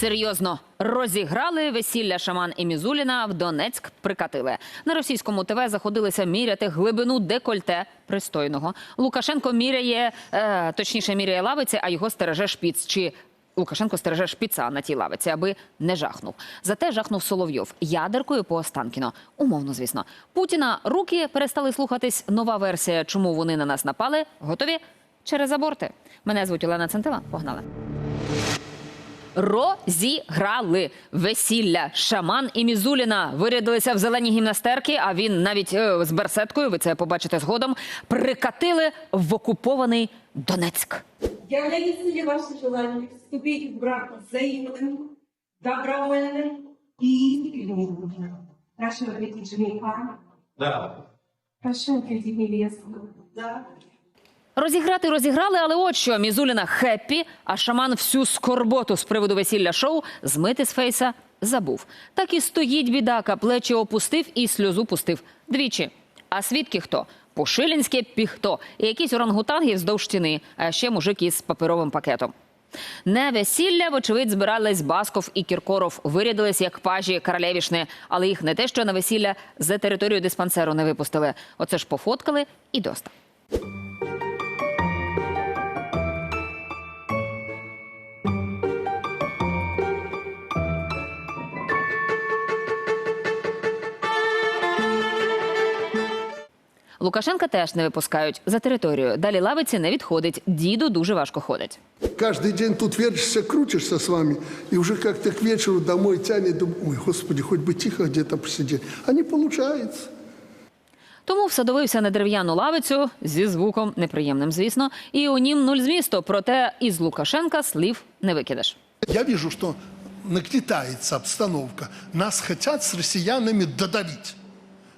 Серйозно розіграли весілля Шаман і Мізуліна в Донецьк прикатили. На російському ТВ заходилися міряти глибину декольте пристойного. Лукашенко міряє, е, точніше міряє лавиці, а його стереже шпіц. Чи Лукашенко стереже шпіца на тій лавиці, аби не жахнув. Зате жахнув Соловйов ядеркою по Останкіно. Умовно, звісно. Путіна руки перестали слухатись. Нова версія, чому вони на нас напали, готові через аборти. Мене звуть Олена Центила. Погнали. Розіграли весілля. Шаман і Мізуліна вирядилися в зелені гімнастерки, а він навіть е, з берсеткою, ви це побачите згодом, прикатили в окупований Донецьк. Я реализую ваше желание вступить в брак взаимным, добровольным и искренним. Прошу ответить жениха. Да. Прошу ответить невесту. Да. Розіграти розіграли, але от що Мізуліна хеппі, а шаман всю скорботу з приводу весілля шоу змити з фейса забув. Так і стоїть бідака, плечі опустив і сльозу пустив двічі. А свідки хто? Пошилінське піхто і якісь орангутанги вздовж стіни, а ще мужик із паперовим пакетом. Не весілля, вочевидь, збирались Басков і Кіркоров, вирядились як пажі королевішни, але їх не те, що на весілля за територію диспансеру не випустили. Оце ж пофоткали і доста. Лукашенка теж не випускають за територію. Далі лавиці не відходить. Діду дуже важко ходить. Каждый день тут вертишься, крутишься с вами, и уже как-то к вечеру домой тянет, думаю, ой, господи, хоть бы тихо где-то посидеть. А не получается. Тому всадовився на дерев'яну лавицю зі звуком неприємним, звісно, і у нім нуль змісту. Проте із Лукашенка слів не викидеш. Я вижу, что нагнетается обстановка. Нас хотят с россиянами додавить.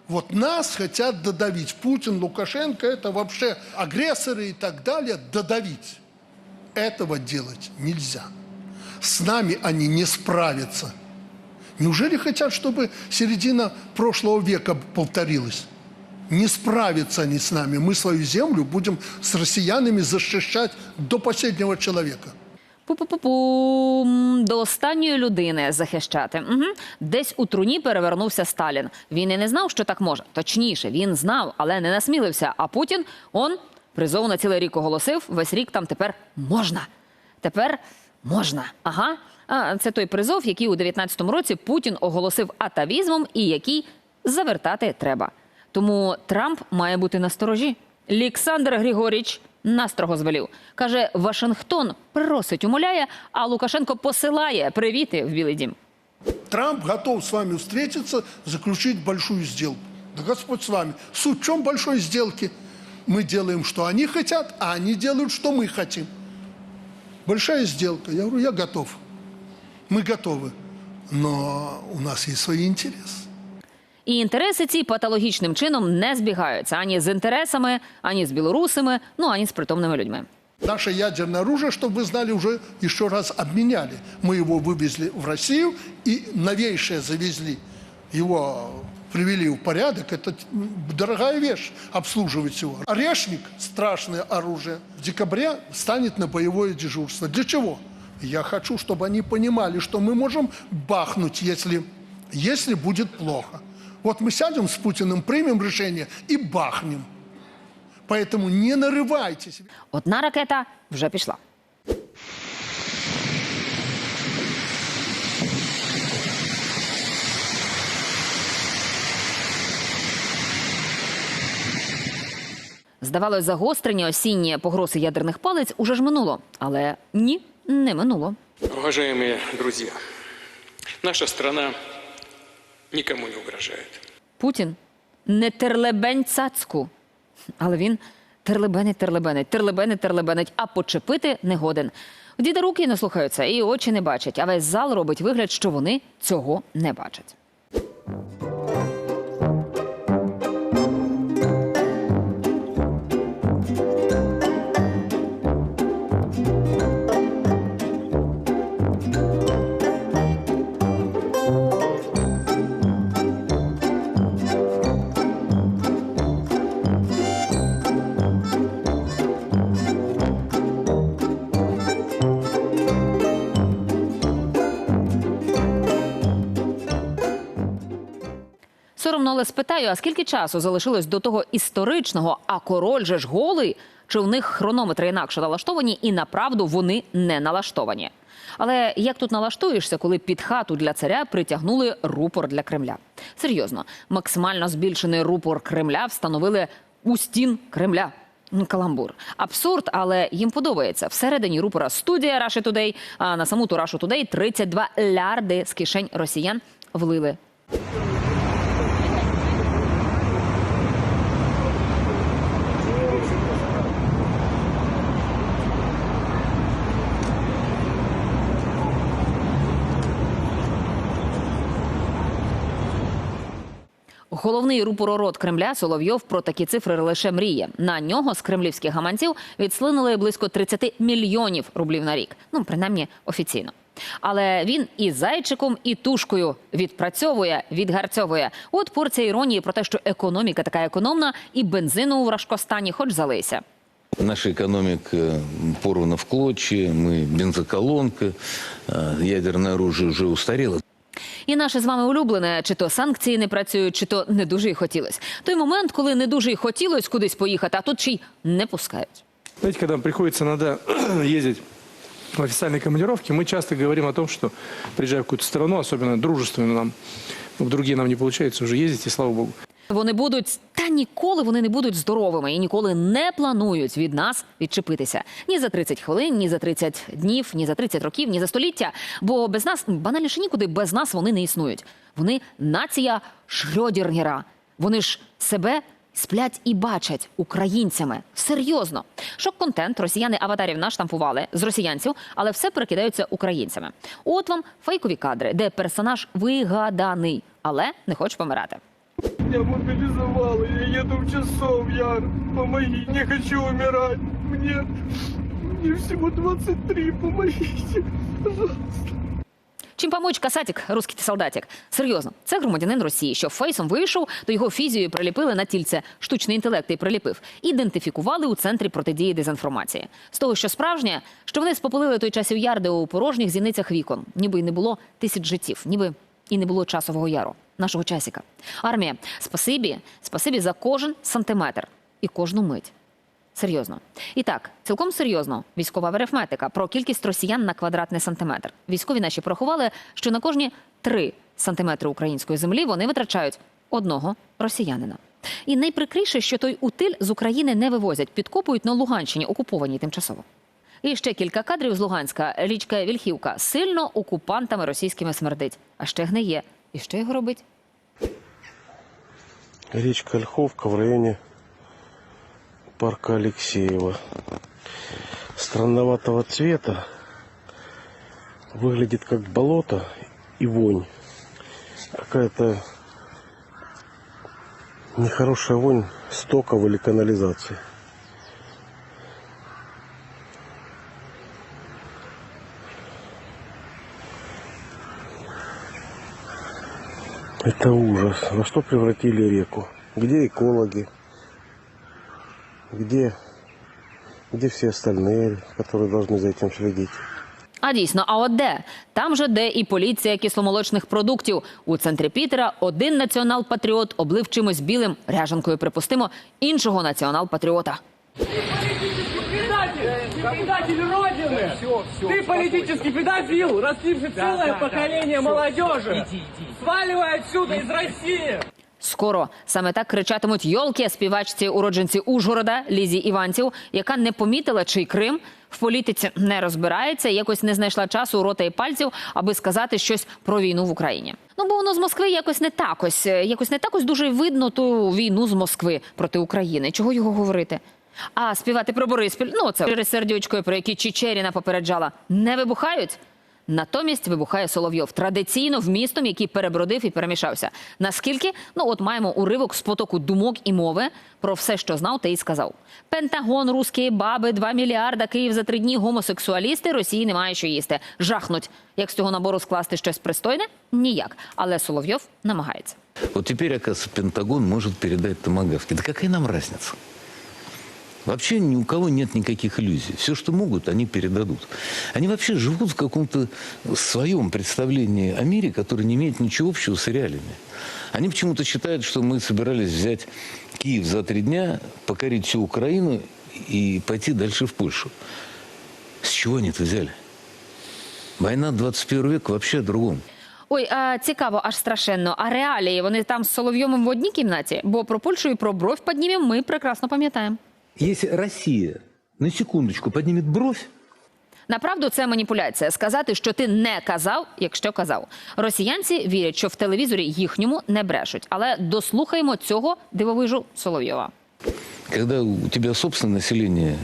Вот нас хотят додавить. Путин, Лукашенко – это вообще агрессоры и так далее. Додавить. Этого делать нельзя. С нами они не справятся. Неужели хотят, чтобы середина прошлого века повторилась? Не справятся они с нами. Мы свою землю будем с россиянами защищать до последнего человека. Пу-пу-пу-пум. До останньої людини захищати. Угу. Десь у труні перевернувся Сталін. Він і не знав, що так може. Точніше, він знав, але не насмілився. А Путін он призов на цілий рік оголосив. Весь рік там тепер можна. Тепер можна. Ага. А це той призов, який у 19-му році Путін оголосив атавізмом і який завертати треба. Тому Трамп має бути на сторожі. Олександр Григоріч настрого звелів. Каже, Вашингтон просить, умоляє, а Лукашенко посилає привіти в Білий Дім. Трамп готов с вами встретиться, заключить большую сделку. Да Господь с вами. Суть в чем большой сделки? Мы делаем, что они хотят, а они делают, что мы хотим. Большая сделка. Я говорю, я готов. Мы готовы. Но у нас есть свои интересы. І інтереси ці патологічним чином не збігаються ані з інтересами, ані з білорусами, ну ані з притомними людьми. Наше ядерное оружие, чтобы вы знали, уже еще раз обменяли. Мы его вывезли в Россию и новейшее завезли. Его привели в порядок. Это дорогая вещь обслуживать его. Орешник, страшное оружие, в декабре станет на боевое дежурство. Для чего? Я хочу, чтобы они понимали, что мы можем бахнуть, если, если будет плохо. Вот мы сядем с Путиным, примем решение и бахнем. Поэтому не нарывайтесь. Одна ракета вже пішла. Здавалось, загострення осінні погрози ядерних палиць уже ж минуло. Але ні, не минуло. Уважаемые друзья, наша страна никому не угрожает. Путін не терлебень цацку. Але він терлебенить, терлебенить, терлебенить, терлебенить, а почепити не годен. Діда руки не слухаються і очі не бачать, а весь зал робить вигляд, що вони цього не бачать. Спитаю, а скільки часу залишилось до того історичного, а король же ж голий? Чи в них хронометри інакше налаштовані, і направду вони не налаштовані? Але як тут налаштуєшся, коли під хату для царя притягнули рупор для Кремля? Серйозно, максимально збільшений рупор Кремля встановили у стін Кремля. Каламбур. Абсурд, але їм подобається. Всередині рупора студія Russia Today, а на саму ту Russia Today 32 лярди з кишень росіян влили Головний рупоророт Кремля Соловйов про такі цифри лише мріє. На нього з кремлівських гаманців відслинули близько 30 мільйонів рублів на рік. Ну, принаймні офіційно. Але він і зайчиком, і тушкою відпрацьовує, відгарцьовує. От порція іронії про те, що економіка така економна, і бензину у Рашкостані хоч залийся. Наша экономика порвана в клочья, мы бензоколонка, э, ядерное оружие уже устарело. І наше з вами улюблене, чи то санкції не працюють, чи то не дуже й хотілось. Той момент, коли не дуже й хотілось кудись поїхати, а тут ще й не пускають. Знаете, когда приходится надо ездить в официальные командировки, мы часто говорим о том, что приезжая в какую-то страну, особенно дружественную нам, в другие нам не получается уже ездить, и слава богу. Вони будуть ніколи вони не будуть здоровими і ніколи не планують від нас відчепитися ні за 30 хвилин, ні за 30 днів, ні за 30 років, ні за століття. Бо без нас банальніше нікуди без нас вони не існують. Вони нація Шрьодінгера. Вони ж себе сплять і бачать українцями. Серйозно. Шок-контент росіяни аватарів наштампували з росіянців, але все перекидаються українцями. От вам фейкові кадри, де персонаж вигаданий, але не хоче помирати. Я мобилизовал, я еду в часов, Яр. Помоги, не хочу умирать. Мне, мне всего 23, помогите, пожалуйста. Чим помочь касатик, русський ти солдатик? Серйозно, це громадянин Росії, що фейсом вийшов, то його фізією приліпили на тільце. Штучний інтелект і приліпив. Ідентифікували у центрі протидії дезінформації. З того, що справжнє, що вони спопилили той часів ярди у порожніх зіницях вікон, ніби й не було тисяч життів, ніби і не було часового яру, нашого часіка. Армія, спасибі, спасибі за кожен сантиметр і кожну мить. Серйозно. І так, цілком серйозно, військова арифметика про кількість росіян на квадратний сантиметр. Військові наші порахували, що на кожні 3 сантиметри української землі вони витрачають одного росіянина. І найприкріше, що той утиль з України не вивозять, підкопують на Луганщині, окупованій тимчасово. І ще кілька кадрів з Луганська. Річка Вільхівка сильно окупантами російськими смердить. А ще гниє. І що його робить? Речка Ольховка в районе парка Алексеева. Странноватого цвета. Выглядит как болото и вонь. Какая-то нехорошая вонь стоков или канализации. Это ужас. Во что превратили реку? Где экологи? Где, где все остальные, которые должны за этим следить? А дійсно, а от де? Там же, де і поліція кисломолочних продуктів. У центрі Пітера один націонал-патріот облив чимось білим, ряжанкою припустимо, іншого націонал-патріота. Предатель! Предатель Родины! Ты политический педофил, растивший целое поколение молодежи! Сваливай отсюда, из России! Скоро саме так кричатимуть йолки співачці уродженці Ужгорода Лізі Іванців, яка не помітила, чий Крим в політиці не розбирається, і якось не знайшла часу рота і пальців, аби сказати щось про війну в Україні. Ну бо воно з Москви якось не так ось, е, якось не так ось дуже видно ту війну з Москви проти України. Чого його говорити? А співати про Бориспіль, ну це сердючкою, про які Чечеріна попереджала, не вибухають. Натомість вибухає Соловйов традиційно вмістом, який перебродив і перемішався. Наскільки ну от маємо уривок з потоку думок і мови про все, що знав, та й сказав. Пентагон, русські баби, 2 мільярда, Київ за три дні, гомосексуалісти, Росії немає що їсти. Жахнуть. Як з цього набору скласти щось пристойне? Ніяк. Але Соловйов намагається. Вот теперь, оказывается, Пентагон может передать томагавки. Да какая нам разница? Вообще ни у кого нет никаких иллюзий. Все, что могут, они передадут. Они вообще живут в каком-то своем представлении о мире, который не имеет ничего общего с реалиями. Они почему-то считают, что мы собирались взять Киев за три дня, покорить всю Украину и пойти дальше в Польшу. С чего они это взяли? Война 21 века вообще о другом. Ой, а цікаво, аж страшенно. А реалії вони там з Соловйовим в одній кімнаті? Бо про Польщу і про бровь піднімем ми прекрасно пам'ятаємо. Если Россия на секундочку поднимет бровь, Направду це маніпуляція. Сказати, що ти не казав, якщо казав. Росіянці вірять, що в телевізорі їхньому не брешуть. Але дослухаємо цього дивовижу Соловйова. когда у тебя собственное население,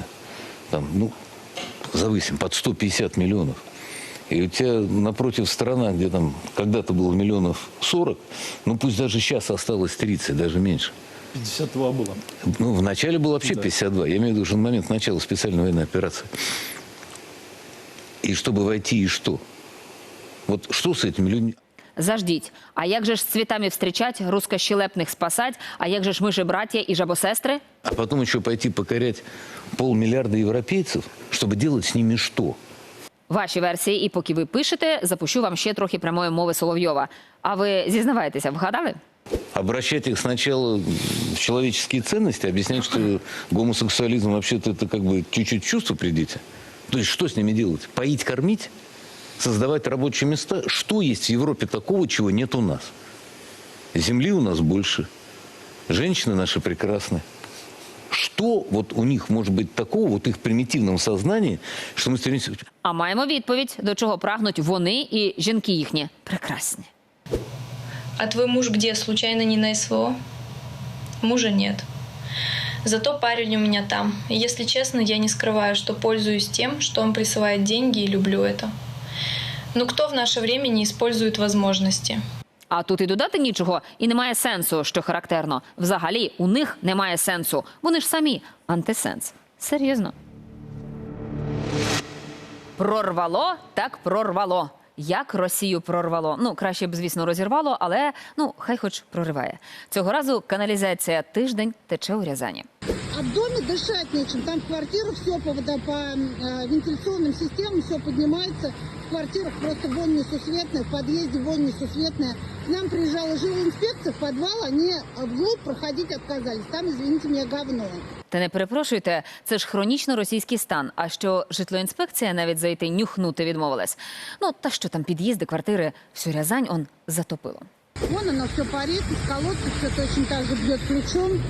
там, ну, завысим, под 150 миллионов, и у тебя напротив страна, где там когда-то было миллионов 40, ну пусть даже сейчас осталось 30, даже меньше. 52 было. Ну, в начале было вообще 52. Я имею в виду, что на момент начала специальной военной операции. И чтобы войти, и что? Вот что с этими людьми? Заждіть. А як же ж з цвітами встрічать, рускощелепних спасать? А як же ж ми же браття і жабосестри? А потом еще пойти покорять полмиллиарда европейцев, чтобы делать с ними что? Ваші версії, і поки ви пишете, запущу вам ще трохи прямої мови Соловйова. А ви зізнаваєтеся, вгадали? обращать их сначала в человеческие ценности, объяснять, что гомосексуализм вообще-то это как бы чуть-чуть в чувство придите. То есть что с ними делать? Поить, кормить? Создавать рабочие места? Что есть в Европе такого, чего нет у нас? Земли у нас больше. Женщины наши прекрасны. Что вот у них может быть такого, вот их примитивном сознании, что мы стремимся... А маємо відповідь, до чого прагнуть вони і жінки їхні. Прекрасні. А твой муж где, случайно не на СВО? Мужа нет. Зато парень у меня там. И если честно, я не скрываю, что пользуюсь тем, что он присылает деньги и люблю это. Но кто в наше время не использует возможности? А тут і додати нічого, і немає сенсу, що характерно. Взагалі, у них немає сенсу. Вони ж самі антисенс. Серйозно. Прорвало, так прорвало. Як Росію прорвало? Ну, краще б, звісно, розірвало, але ну, хай хоч прориває. Цього разу каналізація тиждень тече у Рязані А в доме дышать нечем. Там в квартирах все по, водо- по э, вентиляционным системам все поднимается. В квартирах просто вонь несусветная, в подъезде вонь несусветная. К нам приезжала жилинспекция в подвал, они э, вглубь проходить отказались. Там, извините меня, говно. Та не перепрошуйте, це ж хронічно російський стан. А що житлоінспекція навіть зайти нюхнути відмовилась. Ну та що там під'їзди, квартири, всю Рязань он затопило. Вон оно все парит, из колодца все точно так же бьет ключом.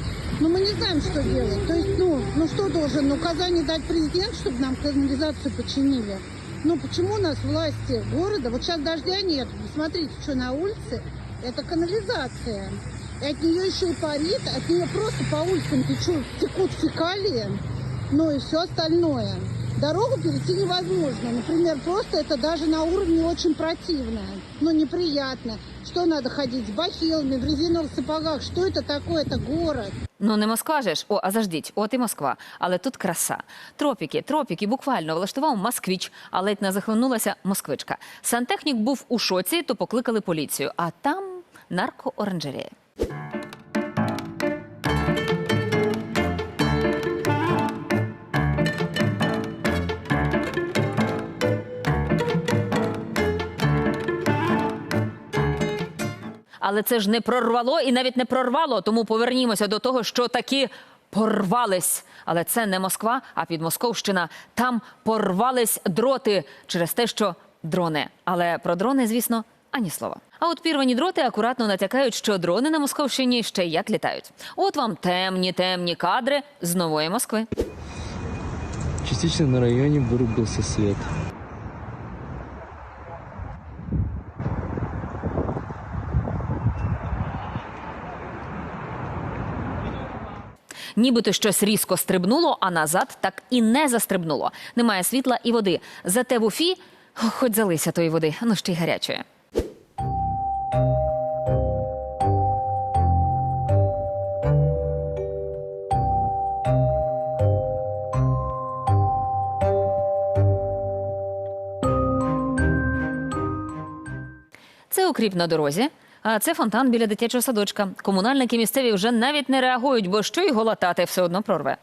Но мы не знаем, что делать. То есть, ну, ну что должен указание дать президент, чтобы нам канализацию починили? Ну, почему у нас власти города, вот сейчас дождя нет, смотрите, что на улице, это канализация. И от нее еще и парит, от нее просто по улицам течут, текут фекалии, ну и все остальное. Дорогу перейти невозможно. Например, просто это даже на уровне очень противно, ну неприятно. Что надо ходить с бахилами, в резиновых сапогах? Что это такое? Это город. Ну не Москва же ж. О, а заждіть, от і Москва. Але тут краса. Тропіки, тропіки, буквально влаштував москвіч, а ледь не захлинулася москвичка. Сантехнік був у шоці, то покликали поліцію. А там наркооранжерея. Але це ж не прорвало і навіть не прорвало. Тому повернімося до того, що таки порвались. Але це не Москва, а Підмосковщина. Там порвались дроти через те, що дрони. Але про дрони, звісно, ані слова. А от пірвані дроти акуратно натякають, що дрони на Московщині ще як літають. От вам темні, темні кадри з нової Москви. Частично на районе вырубился свет. Нібито щось різко стрибнуло, а назад так і не застрибнуло. Немає світла і води. Зате в Уфі хоч залися тої води, ну ще й гарячої. Це укріп на дорозі. А це фонтан біля дитячого садочка. Комунальники місцеві вже навіть не реагують, бо що його латати все одно прорве.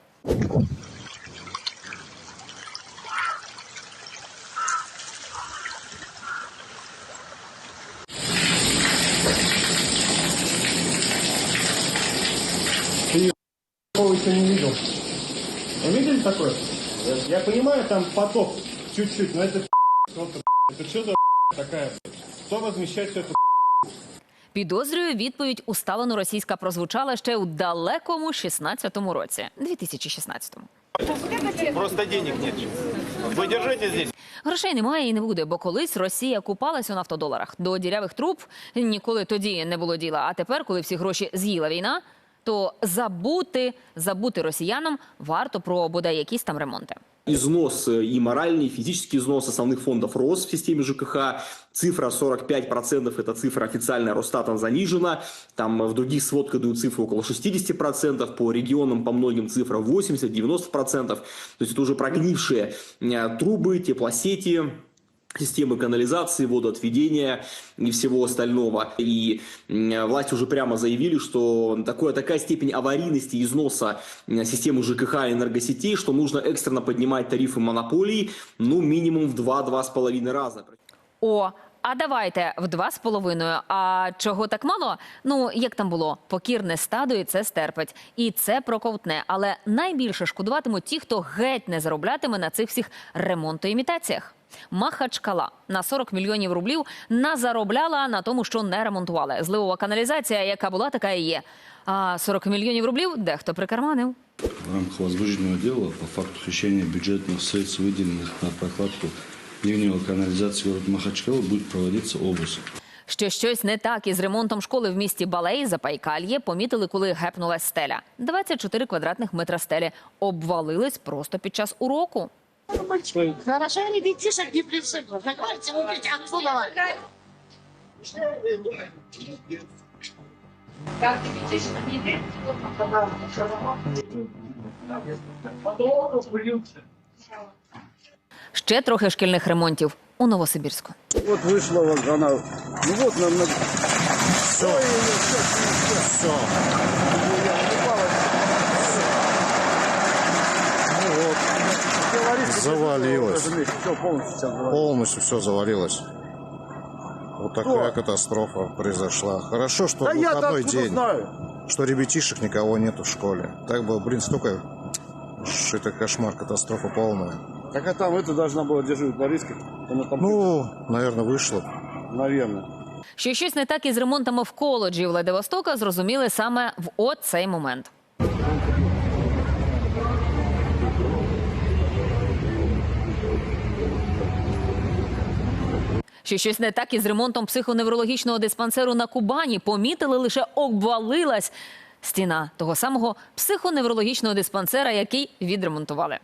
Ты не Я понимаю, там поток чуть-чуть, но это просто это что за такая? Кто возмещает все Підозрюю, відповідь усталену російська прозвучала ще у далекому 16-му році, 2016-му. Просто денег нет. Вы держите здесь. Грошей немає і не буде, бо колись Росія купалась у нафтодоларах. До дірявих труб ніколи тоді не було діла. А тепер, коли всі гроші з'їла війна, то забути, забути росіянам варто про бодай якісь там ремонти. Износ э, и моральный, и физический износ основных фондов рос в системе ЖКХ. Цифра 45% – это цифра официальная, Росстатом занижена. Там э, в других сводках дают цифры около 60%, по регионам, по многим цифра 80-90%. То есть это уже прогнившие э, трубы, теплосети, системы канализации, водоотведения и всего остального. И м, власти уже прямо заявили, что такое, такая степень аварийности и износа м, системы ЖКХ и энергосетей, что нужно экстренно поднимать тарифы монополий, ну, минимум в 2-2,5 раза. О, а давайте в два з половиною. А чого так мало? Ну як там було, покірне стадо і це стерпить, і це проковтне. Але найбільше шкодуватимуть ті, хто геть не зароблятиме на цих всіх ремонтоімітаціях. Махачкала на 40 мільйонів рублів назаробляла на тому, що не ремонтували. Зливова каналізація, яка була, така і є. А 40 мільйонів рублів дехто прикарманив. В рамках возбужденного дела по факту хищения бюджетных средств, выделенных на прокладку ливневой канализации города Махачкала, будет проводиться обыск. Що щось не так із ремонтом школи в місті Балей Запайкальє помітили, коли гепнулась стеля. 24 квадратних метра стелі обвалились просто під час уроку. Хорошо, ребятишек не присыпал. Закройте, убить отсюда. Ще трохи шкільних ремонтів у Новосибірську. Вот вышла вот она. Ну вот нам надо... Все. Все. Ну вот Завалилось. Все полностью сейчас Полностью все завалилось. Вот такая катастрофа произошла. Хорошо, что Да я-то выходной откуда день, знаю? что ребятишек никого нету в школе. Так бы, блин, столько... Ш, Это кошмар, катастрофа полная. Так а там это должна была дежурить Бориска. Она там, Ну, наверное, вышло. наверное. Що щось не так із ремонтами в коледжі Владивостока зрозуміли саме в оцей момент. Що щось не так із ремонтом психоневрологічного диспансеру на Кубані помітили лише обвалилась стіна того самого психоневрологічного диспансера, який відремонтували.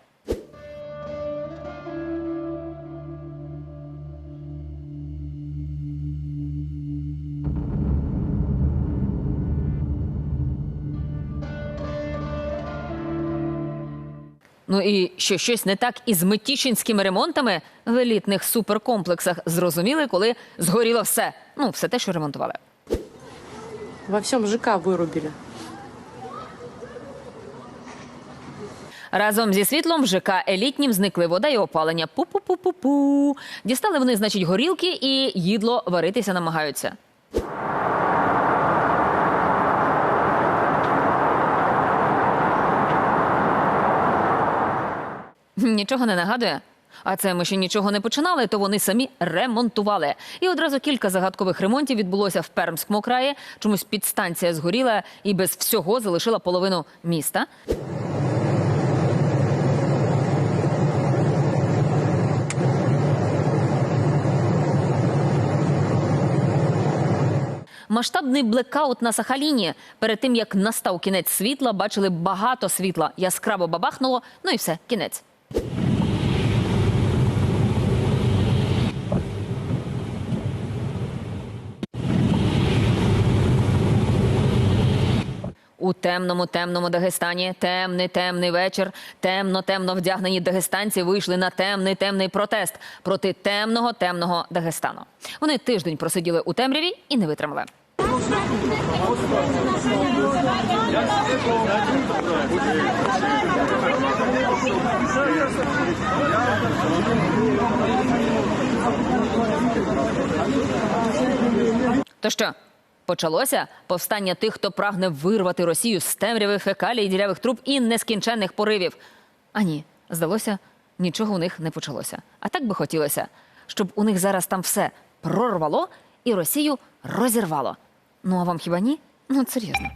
Ну і що щось не так із митішинськими ремонтами в елітних суперкомплексах зрозуміли, коли згоріло все. Ну, все те, що ремонтували. Во всем ЖК вырубили. Разом зі світлом в ЖК елітнім зникли вода і опалення. Пу-пу-пу-пу-пу. Дістали вони, значить, горілки і їдло варитися намагаються. Нічого не нагадує. А це ми ще нічого не починали, то вони самі ремонтували. І одразу кілька загадкових ремонтів відбулося в Пермському краї. Чомусь підстанція згоріла і без всього залишила половину міста. Масштабний блекаут на Сахаліні. Перед тим як настав кінець світла, бачили багато світла. Яскраво бабахнуло. Ну і все, кінець. У темному темному Дагестані темний темний вечір. Темно темно вдягнені дагестанці вийшли на темний темний протест проти темного темного Дагестану. Вони тиждень просиділи у темряві і не витримали. То що, Почалося повстання тих, хто прагне вирвати Росію з темряви фекалій, дірявих труб і нескінченних поривів. А ні, здалося, нічого у них не почалося. А так би хотілося, щоб у них зараз там все прорвало і Росію розірвало. Ну а вам хіба ні? Ну, серйозно.